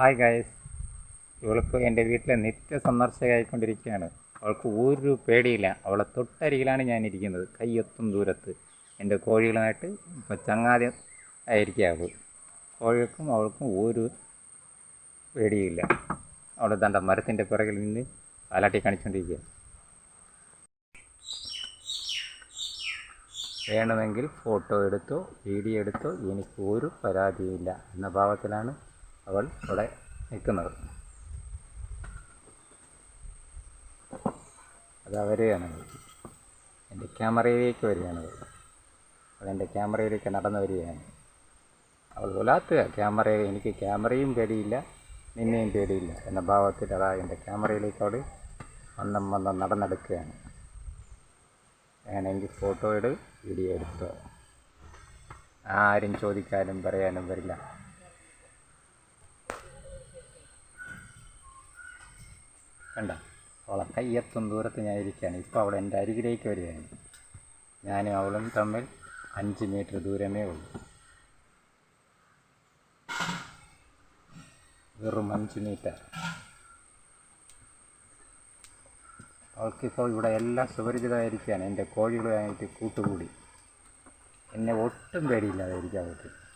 Hi guys ഇവൾക്ക് എന്റെ വീട്ടിലെ നിത്യ സന്ദർശകയായിക്കൊണ്ടിരിക്കുകയാണ്. അവൾക്ക് ഒരു പേടിയില്ല. അവളെ തൊട്ടരികിലാണ് ഞാൻ ഇരിക്കുന്നത് കയ്യെത്തും ദൂരത്ത്. എന്റെ കോഴികളുമായിട്ട് ഇപ്പോൾ ചങ്ങാതി ആയിരിക്കുക അവൾ കോഴിക്കും അവൾക്കും ഒരു പേടിയില്ല. അവൾ തണ്ട മരത്തിന്റെ പിറകിൽ നിന്ന് കാലാട്ടി കാണിച്ചുകൊണ്ടിരിക്കുക വേണമെങ്കിൽ ഫോട്ടോ എടുത്തോ വീഡിയോ എടുത്തോ എനിക്ക് ഒരു പരാതിയില്ല എന്ന ഭാവത്തിലാണ് അവൾ അവിടെ നിൽക്കുന്നത്. അത് വരികയാണത് എന്റെ ക്യാമറയിലേക്ക് വരികയാണത് എന്റെ ക്യാമറയിലേക്ക് നടന്നു വരികയാണ്. അവൾ ഉലാത്തുക ക്യാമറ എനിക്ക് ക്യാമറയും പേടിയില്ല നിന്നെയും പേടിയില്ല എന്ന ഭാവത്തിൽ അതാ എന്റെ ക്യാമറയിലേക്ക് അവൾ വന്നം വന്നം നടന്നെടുക്കുകയാണ്. വേണമെങ്കിൽ ഫോട്ടോ എടു വീഡിയോ എടുത്തോ. ആരും ചോദിക്കാനും പറയാനും വരില്ല. കണ്ട? അവളെ കയ്യെത്തും ദൂരത്ത് ഞാൻ ഇരിക്കുകയാണ്. ഇപ്പോൾ അവൾ എന്റെ അരികിലേക്ക് വരികയാണ്. ഞാനും അവളും തമ്മിൽ അഞ്ച് മീറ്റർ ദൂരമേ ഉള്ളൂ. വെറും അഞ്ച് മീറ്റർ. അവൾക്കിപ്പോൾ ഇവിടെ എല്ലാം സുപരിചിതമായിരിക്കുകയാണ്. എന്റെ കോഴികളുമായിട്ട് കൂട്ടുകൂടി. എന്നെ ഒട്ടും പേടിയില്ലാതെ ഇരിക്കാൻ അവൾക്ക്.